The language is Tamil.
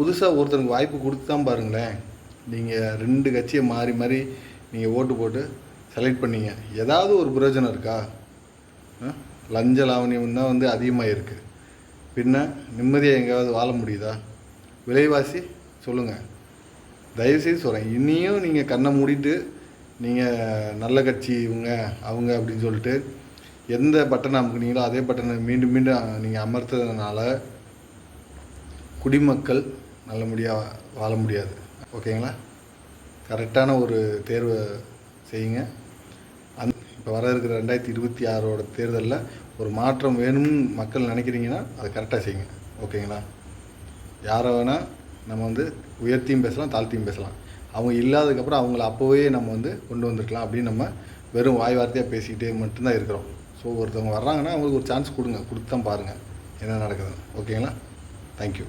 புதுசாக ஒருத்தருக்கு வாய்ப்பு கொடுத்து தான் பாருங்களேன். நீங்கள் ரெண்டு கட்சியை மாறி மாறி நீங்கள் ஓட்டு போட்டு செலக்ட் பண்ணீங்க. ஏதாவது ஒரு பிரயோஜனம் இருக்கா? ஆ? லஞ்ச லாவணியம் தான் வந்து அதிகமாக இருக்குது பின்ன நிம்மதியாக எங்கேயாவது வாழ முடியுதா? விலைவாசி? சொல்லுங்கள் தயவுசெய்து சொல்கிறேன் இனியும் நீங்கள் கண்ணை மூடிட்டு நீங்கள் நல்ல கட்சி இவங்க அவங்க அப்படின்னு சொல்லிட்டு எந்த பட்டனை அமுக்குனீங்களோ அதே பட்டனை மீண்டும் மீண்டும் நீங்கள் அமர்த்ததுனால குடிமக்கள் நல்லபடியாக வாழ முடியாது. ஓகேங்களா? கரெக்டான ஒரு தேர்வை செய்யுங்க. அந் இப்போ வர இருக்கிற ரெண்டாயிரத்தி இருபத்தி ஆறோட தேர்தலில் ஒரு மாற்றம் வேணும்னு மக்கள் நினைக்கிறீங்கன்னா அதை கரெக்டாக செய்யுங்க. ஓகேங்களா? யாரை வேணால் நம்ம வந்து உயர்த்தியும் பேசலாம் தாழ்த்தியும் பேசலாம். அவங்க இல்லாததுக்கப்புறம் அவங்கள அப்போவே நம்ம வந்து கொண்டு வந்திருக்கலாம் அப்படின்னு நம்ம வெறும் வாய் வார்த்தையாக பேசிக்கிட்டே மட்டும்தான் இருக்கிறோம். ஸோ ஒருத்தவங்க வர்றாங்கன்னா அவங்களுக்கு ஒரு சான்ஸ் கொடுங்க. கொடுத்து தான் பாருங்கள் என்ன நடக்குதுன்னு. ஓகேங்களா? தேங்க்யூ